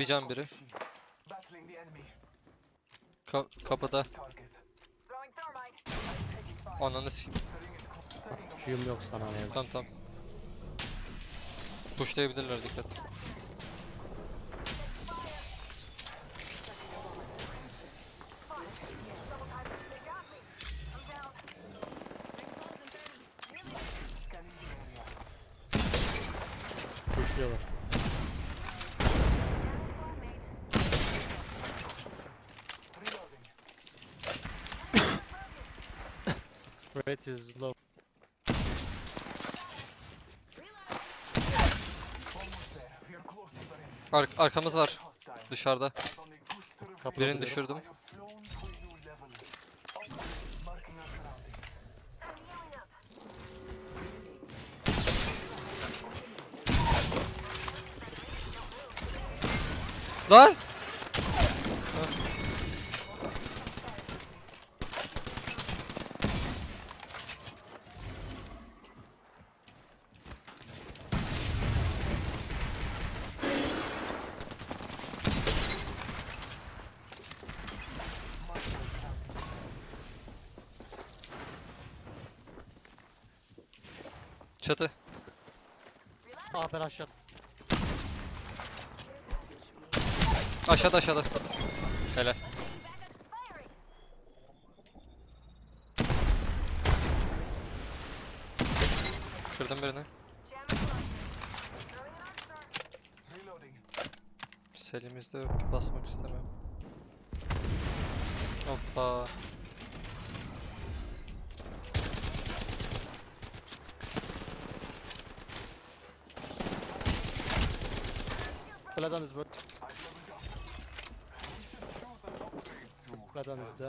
Bir can biri. Ka kapıda. Ananı sikeyim. Q'm yok sana ne yazık. Tamam tamam. Pushlayabilirler dikkat. Rate is low. Ar arkamız var. Dışarıda. Kapı Birini düşürdüm. I Çatı. Ah ben aşağı. Aşağıda aşağıda. Firing. Kırdım birini. Selimizde yok ki basmak istemiyorum. Hoppa. Ladon jest... Ladon jest...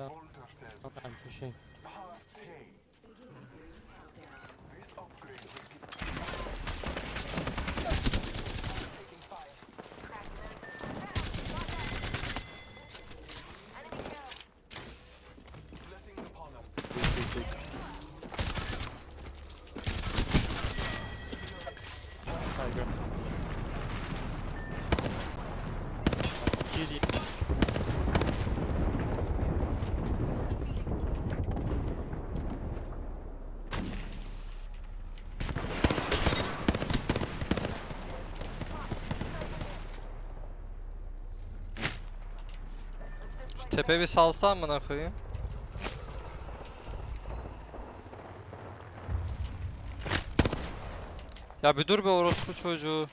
Ladon jest... tepe bir salsa amına koyayım. Ya bir dur be orospu çocuğu.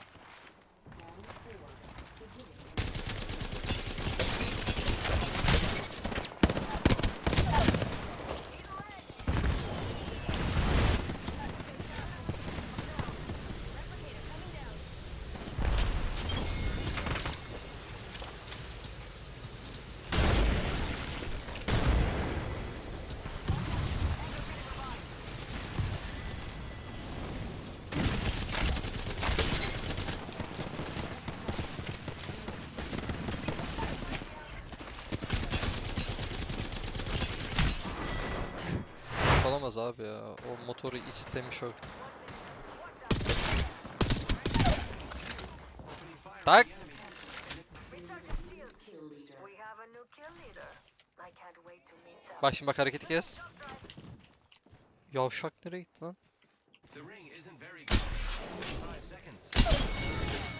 Olamaz abi ya. O motoru istemiş o. Tak. Bak şimdi bak hareketi kes. Yavşak nereye gitti lan?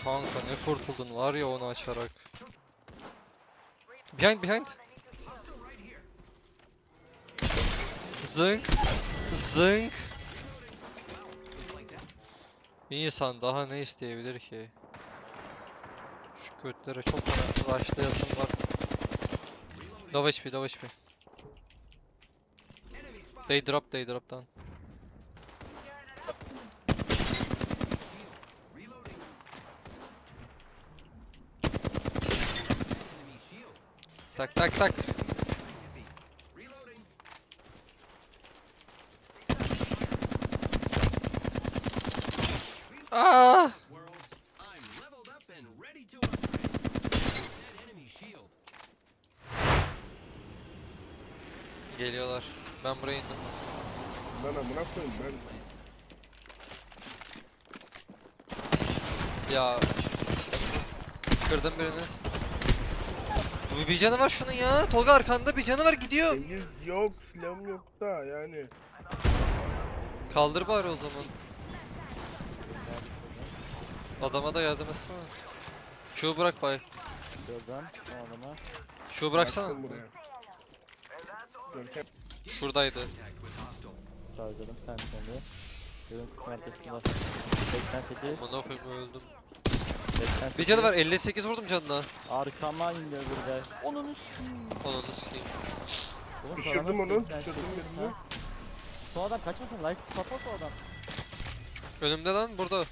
Kanka ne kurtuldun var ya onu açarak. Behind behind. Zınk. Zınk. Bir insan daha ne isteyebilir ki? Şu kötlere çok bana rushlayasım var. Low HP, low HP. They drop, they drop down. Reloading. Enemy shield. Geliyorlar. Ben buraya indim. Lan amına koyayım ben Ya. Kırdım birini. Bu bir canı var şunun ya. Tolga arkanda bir canı var gidiyor. Deniz yok, silahım yok da yani. Kaldır bari o zaman. Adama da yardım etsene. Şu bırak bay. Gördüm. O adama. Şu bıraksana. Baktım buraya. Görkem Şuradaydı. Charger'ım sen seni. Görün arkasında. 88. Bana koyayım öldüm. 88. Bir canı var 58 vurdum canına. Arkama indi öbürü de. Onun Ananı sikeyim. Oğlum, Düşürdüm sana onu, 88 düşürdüm birini. Ha. Son adam kaçmasın. Life support o adam. Önümde lan burada.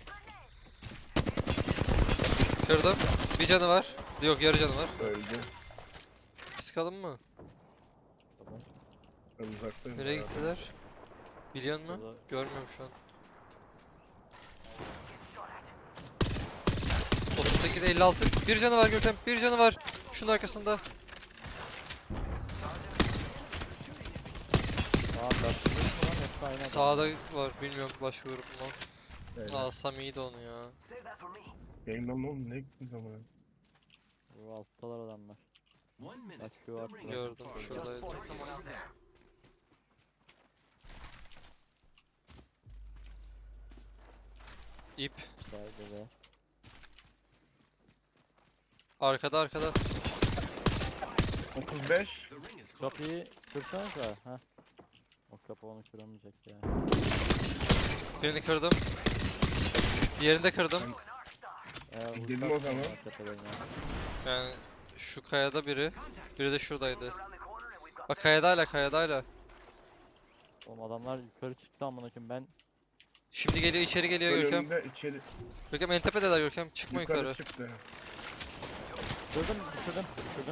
Kırdım. Bir canı var. Yok yarı canı var. öldü. Sıkalım mı? Ben uzaktayım. Nereye gittiler? Biliyor musun? Görmüyorum şu an. 38 56 bir canı var Görkem bir canı var şunun arkasında Aa karşıda mı lan yoksa aynı adam? sağda var bilmiyorum başka grup mu Evet. alsam iyiydi onu ya. Yayından oğlum ne gittin zaman? Bu alttalar adamlar. One minute. The ring gördüm şuradaydı Spotted someone out there. İp İçeride de. arkada arkada 35. The ring is close. Kapıyı kırsanıza. Heh. O kapı onu kıramayacak ya. birini kırdım diğerini de kırdım vursak o zaman. yani şu kayada biri biri de şuradaydı bak kayada hala kayada hala Oğlum adamlar yukarı çıktı amına koyayım ben şimdi geliyor içeri geliyor Görkem Önümde içeri Görkem en tepedeler Görkem çıkma yukarı, yukarı çıktı. Kırdım.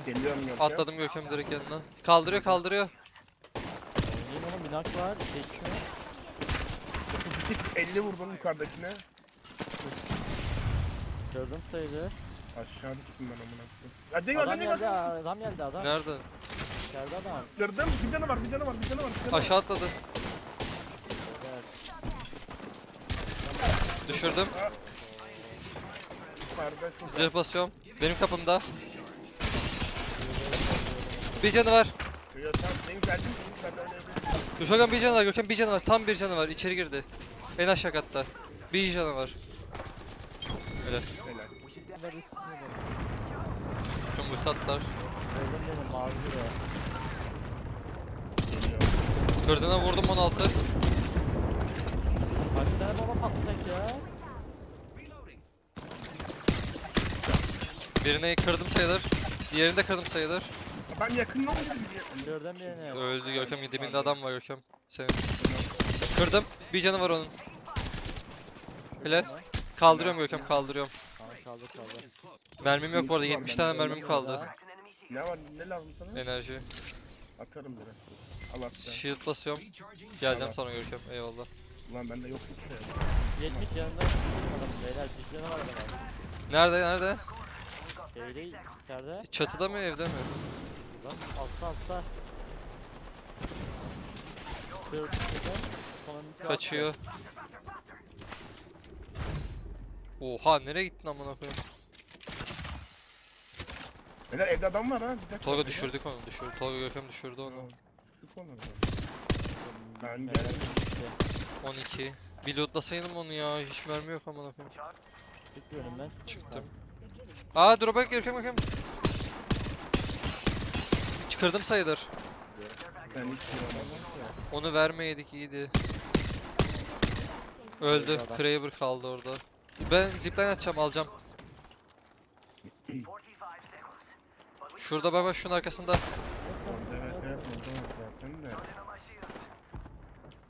Geliyorum Görkem. atladım Görkem direkt yanına kaldırıyor kaldırıyor Oynayayım oğlum binak var. Geçiyor. 50 vurdum yukarıdakine. Gördüm sayılı. Aşağı düştüm ben amına koyayım. Hadi gel Adam hadi geldi gel. adam geldi adam. nerede İçeride adam. Kırdım. Bir canı var, bir canı var, bir canı var. Bir canı var. aşağı atladı düşürdüm. Zırh basıyorum. Benim kapımda. Bir canı var. Gökhan bir canı var. Gökhan bir canı var. Tam bir canı var. İçeri girdi. En aşağı katta. Bir canı var. Öyle. Çok ulti attılar. Gördüm benim mavi de. Geliyor. Kırdığına vurdum 16. Kaç tane baba patlayacak ya? Birini kırdım sayılır. Diğerini de kırdım sayılır. Ben yakın olmadı diye. Gördüm birini. Öldü Görkem. Dibinde adam var Görkem. Senin. Kırdım. Bir canı var onun. Helal. Kaldırıyorum Görkem kaldırıyorum. Tamam kaldı kaldı. Is close. Mermim yok bu arada. 70 tane mermim kaldı. Ne var, ne lazım sana? Enerji. Atarım direkt. Al at sen. Shield basıyorum. Geleceğim sana Görkem. Eyvallah. Ulan bende yok hiç şey. 70 yanında adam beyler bir canı var adamın. Nerede nerede? Şeyde içeride. Çatıda mı evde mi? Lan altta altta. Kır, kırdım. Sonuncu Kaçıyor. Oha nereye gittin amına koyayım? Beyler evde adam var ha. Bir dakika. Tolga düşürdük onu düşürdü. Tolga Görkem düşürdü onu. Ben geldim. 12. Bir lootlasaydım onu ya. Hiç mermi yok amına koyayım. Çıkıyorum ben. Çıktım. Aa dur bak Görkem Görkem. Çıkardım sayılır. Ben hiç şey Onu vermeydik iyiydi. Öldü. Adam. Kraber kaldı orada. Ben zipline atacağım alacağım. 45 seconds. Şurada bak bak şunun arkasında. Evet evet.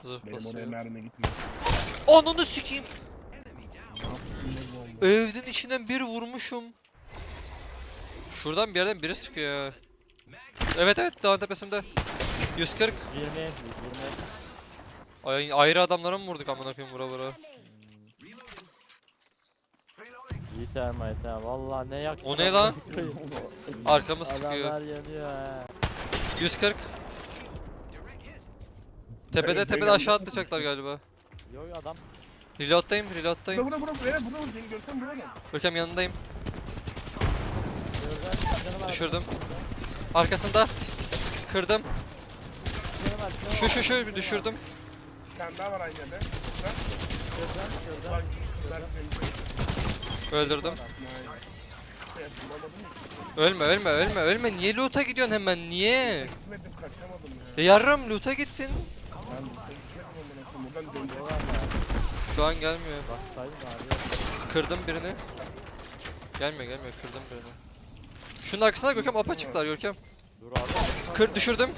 Zırh Benim oraya basıyor. mermi gitmiyor. Ananı sikeyim. Evin içinden bir vurmuşum. Şuradan bir yerden biri sıkıyor ya. Evet evet dağın tepesinde. 140. 20, 120. Ay, ayrı adamlara mı vurduk amına koyayım vura vura. İyi termite ha. Valla ne yaktı. O ne lan? Arkamız Adamlar sıkıyor. yanıyor ha. 140. Tepede tepede aşağı atlayacaklar galiba. Yo yo adam. Reload'dayım, reload'dayım. bura bura bura bura bura seni görsem bura gel. Görkem yanındayım. Düşürdüm. Arkasında. Kırdım. Canım var, canım Şu şu şu bir düşürdüm. Bir tane daha var aynı yerde. Şurada. Bak Öldürdüm. Ölme ölme ölme ölme. Niye loot'a gidiyorsun hemen? Niye? Gitmedim kaçamadım E ya. yarram loot'a gittin. Var ya. Şu an gelmiyor. Bak saydım abi. Kırdım birini. Gelmiyor gelmiyor kırdım birini. Şunun arkasına Görkem apaçıklar Görkem. Dur abi. Kır düşürdüm.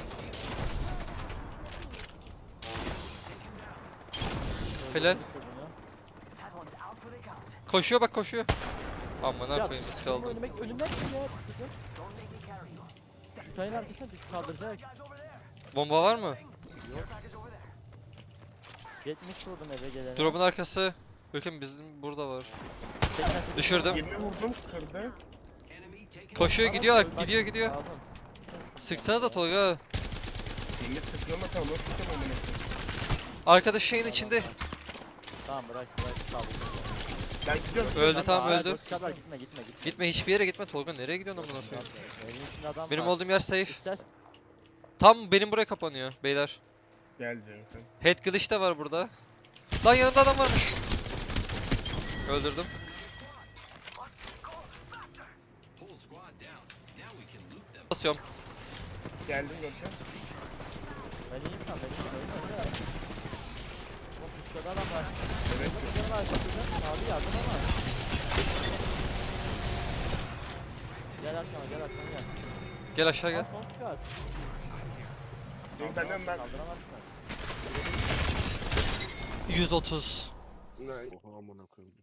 Helal. Koşuyor bak koşuyor. Aman koyayım biz kaldı. Önüme, önümden? Düşürdüm. Şu çayın arkasına kaldıracak. Bomba var mı? 70 vurdum eve gelene. Drop'un arkası. Görkem bizim burada var. Düşürdüm. 20 vurdum kırdı. Koşuyor gidiyor gidiyor gidiyor. Aldın. Sıksanıza Tolga. Yenge sıkıyorum ama nasıl amına koyayım. Arkadaş şeyin içinde. Tamam bırak bırak kaldır. Ben gidiyorum. Öldü tamam öldü. dur, kadar gitme gitme gitme. Gitme hiçbir yere gitme Tolga. Nereye gidiyorsun amına koyayım? Evin içinde adam Benim var. olduğum yer safe. İster Tam benim buraya kapanıyor beyler. Gel canım sen. Head glitch de var burada. Lan yanımda adam varmış. Öldürdüm. Basıyorum. Geldim Görkem. Ben iyiyim lan ben iyiyim öyle öyle. Bak üstte adam var. Evet. Canım arkasında. Abi yardım ama. Gel arkama gel arkama gel. Gel aşağı gel. Al, son çıkar. Benden ben. Kaldıramazsın. 130. Oha amına koyayım.